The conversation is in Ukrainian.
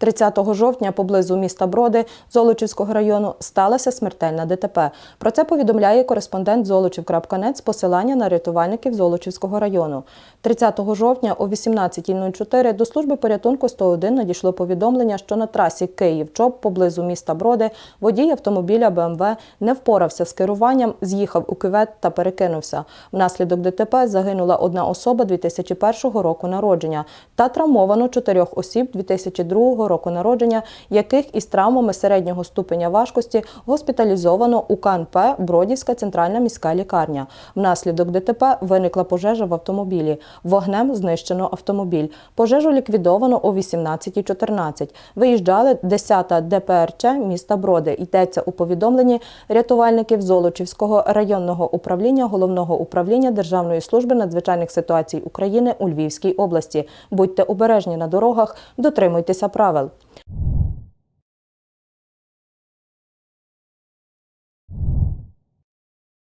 30 жовтня поблизу міста Броди Золочівського району сталася смертельна ДТП. Про це повідомляє кореспондент Золочів.нет з посилання на рятувальників Золочівського району. 30 жовтня о 18.04 до служби порятунку 101 надійшло повідомлення, що на трасі Київ-Чоп поблизу міста Броди водій автомобіля БМВ не впорався з керуванням, з'їхав у кювет та перекинувся. Внаслідок ДТП загинула одна особа 2001 року народження та травмовано чотирьох осіб 2002 року народження, яких із травмами середнього ступеня важкості госпіталізовано у КНП Бродівська центральна міська лікарня. Внаслідок ДТП виникла пожежа в автомобілі. Вогнем знищено автомобіль. Пожежу ліквідовано о 18.14. Виїжджали 10-та ДПРЧ міста Броди. Йдеться у повідомленні рятувальників Золочівського районного управління Головного управління Державної служби надзвичайних ситуацій України у Львівській області. Будьте обережні на дорогах, дотримуйтеся правил. গতকাল